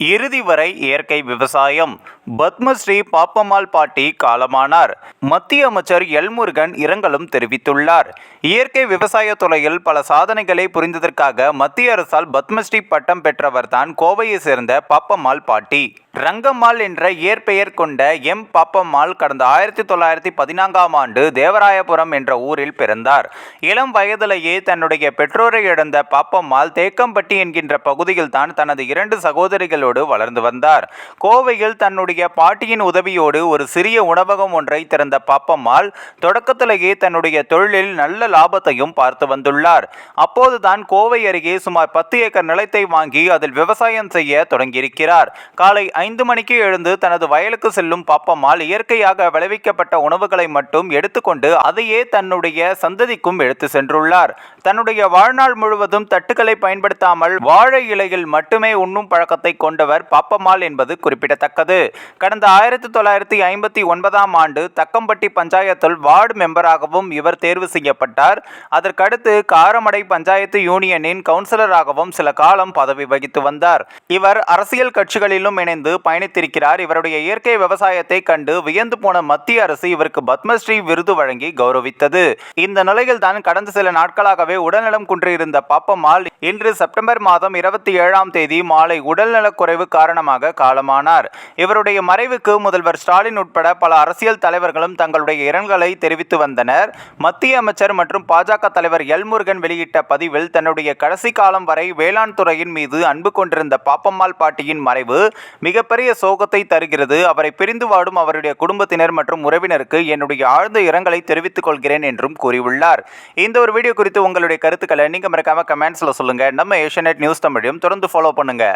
இறுதி வரை இயற்கை விவசாயம். பத்மஸ்ரீ பாப்பம்மாள் பாட்டி காலமானார். மத்திய அமைச்சர் எல்முருகன் இரங்கலும் தெரிவித்துள்ளார். இயற்கை விவசாய துறையில் பல சாதனைகளை புரிந்ததற்காக மத்திய அரசால் பத்மஸ்ரீ பட்டம் பெற்றவர்தான் கோவையை சேர்ந்த பாப்பம்மாள் பாட்டி. ரங்கம்மாள் என்ற இயற்பெயர் கொண்ட எம். பாப்பம்மாள் கடந்த ஆயிரத்தி தொள்ளாயிரத்தி பதினான்காம் ஆண்டு தேவராயபுரம் என்ற ஊரில் பிறந்தார். இளம் வயதிலேயே தன்னுடைய பெற்றோரை இழந்த பாப்பம்மாள் தேக்கம்பட்டி என்கின்ற பகுதியில் தான் தனது இரண்டு சகோதரிகளோடு வளர்ந்து வந்தார். கோவையில் தன்னுடைய பாட்டியின் உதவியோடு ஒரு சிறிய உணவகம் ஒன்றை திறந்த பாப்பம்மாள் தொடக்கத்திலேயே தன்னுடைய தொழிலில் நல்ல லாபத்தையும் பார்த்து வந்துள்ளார். அப்போதுதான் கோவை அருகே சுமார் பத்து ஏக்கர் நிலத்தை வாங்கி அதில் விவசாயம் செய்ய தொடங்கியிருக்கிறார். காலை ஐந்து மணிக்கு எழுந்து தனது வயலுக்கு செல்லும் பாப்பம்மாள் இயற்கையாக விளைவிக்கப்பட்ட உணவுகளை மட்டும் எடுத்துக்கொண்டு அதையே தன்னுடைய சந்ததிக்கும் எடுத்து சென்றுள்ளார். தன்னுடைய வாழ்நாள் முழுவதும் தட்டுக்களை பயன்படுத்தாமல் வாழை இலையில் மட்டுமே உண்ணும் பழக்கத்தை கொண்டவர் பாப்பம்மாள் என்பது குறிப்பிடத்தக்கது. கடந்த ஆயிரத்தி தொள்ளாயிரத்தி ஐம்பத்தி ஒன்பதாம் ஆண்டு தக்கம்பட்டி பஞ்சாயத்தில் வார்டு மெம்பராகவும் இவர் தேர்வு செய்யப்பட்டார். அதற்கடுத்து காரமடை பஞ்சாயத்து யூனியனின் கவுன்சிலராகவும் சில காலம் பதவி வகித்து வந்தார். இவர் அரசியல் கட்சிகளிலும் இணைந்து பயணித்திருக்கிறார். இவருடைய இயற்கை விவசாயத்தை கண்டு வியந்து போன மத்திய அரசு இவருக்கு பத்மஸ்ரீ விருது வழங்கி கௌரவித்தது. இந்த நிலையில் தான் கடந்த சில நாட்களாகவே உடல்நலம் குன்றியிருந்த பாப்பம்மாள் இன்று செப்டம்பர் மாதம் இருபத்தி ஏழாம் தேதி மாலை உடல்நலக் குறைவு காரணமாக காலமானார். இவருடைய மறைவுக்கு முதல்வர் ஸ்டாலின் உட்பட பல அரசியல் தலைவர்களும் தங்களுடைய இரங்கலை தெரிவித்து வந்தனர். மத்திய அமைச்சர் மற்றும் பாஜக தலைவர் எல் முருகன் வெளியிட்ட பதிவில் தன்னுடைய கடைசி காலம் வரை வேளாண் துறையின் மீது அன்பு கொண்டிருந்த பாப்பம்மாள் பாட்டியின் மறைவு மிகப்பெரிய சோகத்தை தருகிறது. அவரை பிரிந்து வாடும் அவருடைய குடும்பத்தினர் மற்றும் உறவினருக்கு என்னுடைய ஆழ்ந்த இரங்கலை தெரிவித்துக் கொள்கிறேன் என்றும் கூறியுள்ளார். இந்த ஒரு வீடியோ குறித்து உங்களுடைய கருத்துக்களை நீங்க மறக்காம கமெண்ட்ஸ்ல சொல்லுங்க. நம்ம ஏஷியநெட் நியூஸ் தமிழையும் தொடர்ந்து ஃபாலோ பண்ணுங்க.